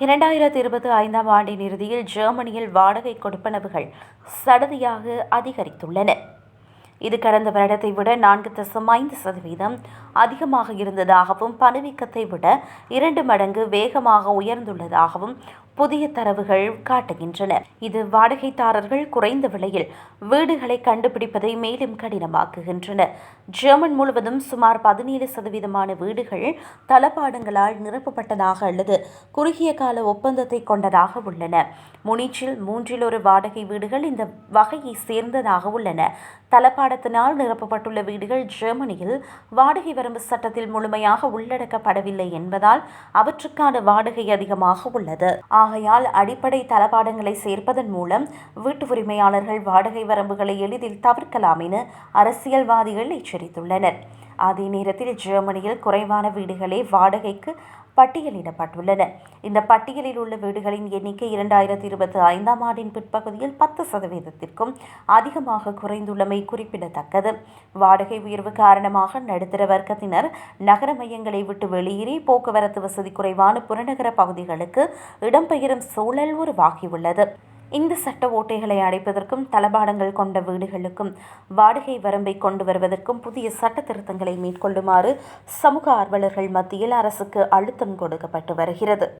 இரண்டாயிரத்தி இருபத்தி ஐந்தாம் ஆண்டின் இறுதியில் ஜெர்மனியில் வாடகை கொடுப்பனவுகள் சடதியாக அதிகரித்துள்ளன. இது கடந்த வருடத்தை விட நான்கு தசம் ஐந்து சதவீதம் அதிகமாக இருந்ததாகவும் பணவீக்கத்தை விட இரண்டு மடங்கு வேகமாக உயர்ந்துள்ளதாகவும் புதிய தரவுகள் காட்டுகின்றன. இது வாடகைதாரர்கள் குறைந்த விலையில் வீடுகளை கண்டுபிடிப்பதை மேலும் கடினமாக்குகின்றன. ஜெர்மன் முழுவதும் சுமார் பதினேழு சதவீதமான வீடுகள் தளபாடங்களால் நிரப்பப்பட்டதாக அல்லது குறுகிய கால ஒப்பந்தத்தை கொண்டதாக உள்ளன. முனிச்சில் மூன்றில் ஒரு வாடகை வீடுகள் இந்த வகையை சேர்ந்ததாக உள்ளன. தளபாடத்தினால் நிரப்பப்பட்டுள்ள வீடுகள் ஜெர்மனியில் வாடகை வரம்பு சட்டத்தில் முழுமையாக உள்ளடக்கப்படவில்லை என்பதால் அவற்றுக்கான வாடகை அதிகமாக உள்ளது. ஆகையால் அடிப்படை தளபாடங்களை சேர்ப்பதன் மூலம் வீட்டு உரிமையாளர்கள் வாடகை வரம்புகளை எளிதில் தவிர்க்கலாம் என அரசியல்வாதிகள் எச்சரித்துள்ளனர். அதே நேரத்தில் ஜெர்மனியில் குறைவான வீடுகளே வாடகைக்கு பட்டியலிடப்பட்டுள்ளன. இந்த பட்டியலில் உள்ள வீடுகளின் எண்ணிக்கை இரண்டாயிரத்தி இருபத்தி ஐந்தாம் ஆண்டின் பிற்பகுதியில் பத்து சதவீதத்திற்கும் அதிகமாக குறைந்துள்ளமை குறிப்பிடத்தக்கது. வாடகை உயர்வு காரணமாக நடுத்தர வர்க்கத்தினர் நகர மையங்களை விட்டு வெளியேறி போக்குவரத்து வசதி குறைவான புறநகர பகுதிகளுக்கு இடம்பெயரும் சூழல் உருவாகியுள்ளது. இந்த சட்ட ஓட்டைகளை அடைப்பதற்கும் தளபாடங்கள் கொண்ட வீடுகளுக்கும் வாடகை வரம்பை கொண்டு வருவதற்கும் புதிய சட்ட திருத்தங்களை மேற்கொள்ளுமாறு சமூக ஆர்வலர்கள் மத்தியில் அரசுக்கு அழுத்தம் கொடுக்கப்பட்டு வருகிறது.